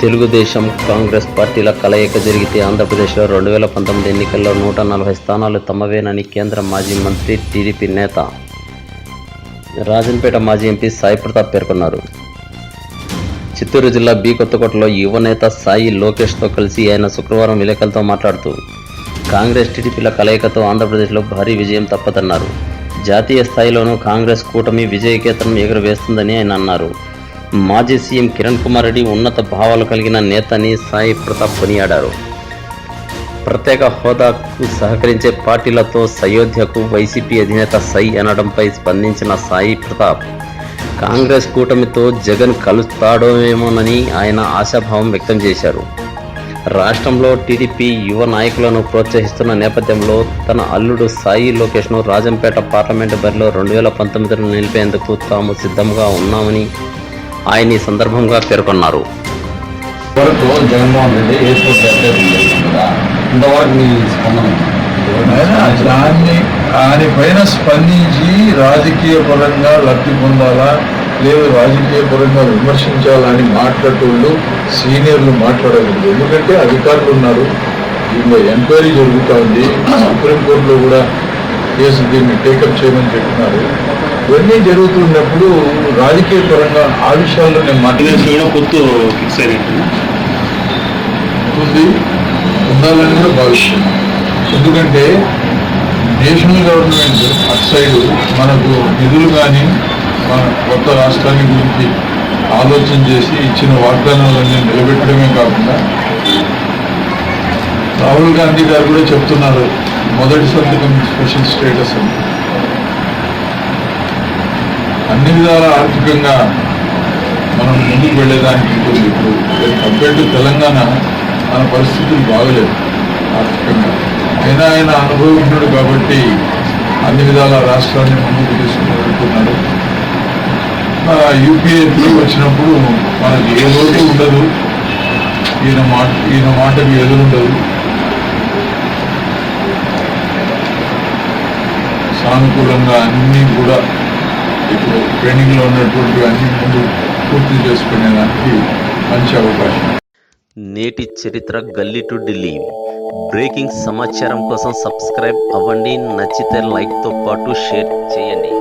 తెలుగుదేశం కాంగ్రెస్ పార్టీల కలయిక జరిగితే ఆంధ్రప్రదేశ్లో రెండు వేల పంతొమ్మిది ఎన్నికల్లో నూట నలభై స్థానాలు తమవేనని కేంద్ర మాజీ మంత్రి టీడీపీ నేత. రాజంపేట మాజీ ఎంపీ సాయి ప్రతాప్ పేర్కొన్నారు. చిత్తూరు జిల్లా బి కొత్తకోటలో యువ నేత సాయి లోకేష్తో కలిసి ఆయన శుక్రవారం విలేకరులతో మాట్లాడుతూ కాంగ్రెస్ టీడీపీల కలయికతో ఆంధ్రప్రదేశ్లో భారీ విజయం తప్పదన్నారు. జాతీయ స్థాయిలోనూ కాంగ్రెస్ కూటమి విజయకేతనం ఎగురవేస్తుందని ఆయన అన్నారు. మాజీ సీఎం కిరణ్ కుమార్ రెడ్డి ఉన్నత భావాలు కలిగిన నేతని సాయి ప్రతాప్ కొనియాడారు. ప్రత్యేక హోదాకు సహకరించే పార్టీలతో సయోధ్యకు వైసీపీ అధినేత సై అనడంపై స్పందించిన సాయి ప్రతాప్ కాంగ్రెస్ కూటమితో జగన్ కలుస్తాడోమేమోనని ఆయన ఆశాభావం వ్యక్తం చేశారు. రాష్ట్రంలో టీడీపీ యువ నాయకులను ప్రోత్సహిస్తున్న నేపథ్యంలో తన అల్లుడు సాయి లోకేష్ను రాజంపేట పార్లమెంటు బరిలో రెండు వేల పంతొమ్మిదిలో నిలిపేందుకు తాము సిద్ధంగా ఉన్నామని ఆయన ఈ సందర్భంగా పేర్కొన్నారు. వరకు జగన్మోహన్ రెడ్డి ఎయిర్పోర్ట్ అభ్యర్థి చేస్తుంది కదా? ఇంతవరకు మీ స్పందన ఆయన దాన్ని దానిపైన స్పందించి రాజకీయ పరంగా లబ్ధి పొందాలా? లేదు రాజకీయ పరంగా విమర్శించాలని మాట్లాడేటోళ్ళు సీనియర్లు మాట్లాడకూడదు. ఎందుకంటే అధికారులు ఉన్నారు. దీనిలో ఎంక్వైరీ జరుగుతూ ఉంది సుప్రీంకోర్టులో కూడా కేసు దీన్ని టేకప్ చేయమని చెప్తున్నారు ఇవన్నీ జరుగుతున్నప్పుడు రాజకీయ పరంగా ఆ విషయాల్లో నేను మాట్లాడే పొత్తు ఫిక్స్ ఉంది ఉండాలని కూడా భావిస్తున్నాం ఎందుకంటే నేషనల్ గవర్నమెంట్ అటు సైడ్ మనకు నిధులు కానీ మన కొత్త రాష్ట్రాన్ని గురించి ఆలోచన చేసి ఇచ్చిన వాగ్దానాలన్నీ నిలబెట్టడమే కాకుండా రాహుల్ గాంధీ గారు కూడా చెప్తున్నారు మొదటి సంతకం స్పెషల్ స్టేటస్ అని. అన్ని విధాల ఆర్థికంగా మనం ముందుకు వెళ్ళేదానికి ఉంటుంది ఇప్పుడు కంపేర్ టు తెలంగాణ మన పరిస్థితులు బాగలేదు ఆర్థికంగా. అయినా ఆయన అనుభవించాడు కాబట్టి అన్ని విధాల రాష్ట్రాన్ని ముందుకు తీసుకుని వెళ్తున్నాడు యూపీఏ వచ్చినప్పుడు మనకి ఏ లోటు ఉండదు. ఈయన మాట ఈయన మాటకు ఎదురుండదు సానుకూలంగా అన్నీ కూడా ఇప్పుడు ట్రైనింగ్లో ఉన్నటువంటి అన్ని ముందు పూర్తి చేసుకునేదానికి మంచి అవకాశం. నేటి చరిత్ర గల్లీ టు ఢిల్లీ. బ్రేకింగ్ సమాచారం కోసం సబ్స్క్రైబ్ అవ్వండి నచ్చితే లైక్తో పాటు షేర్ చేయండి.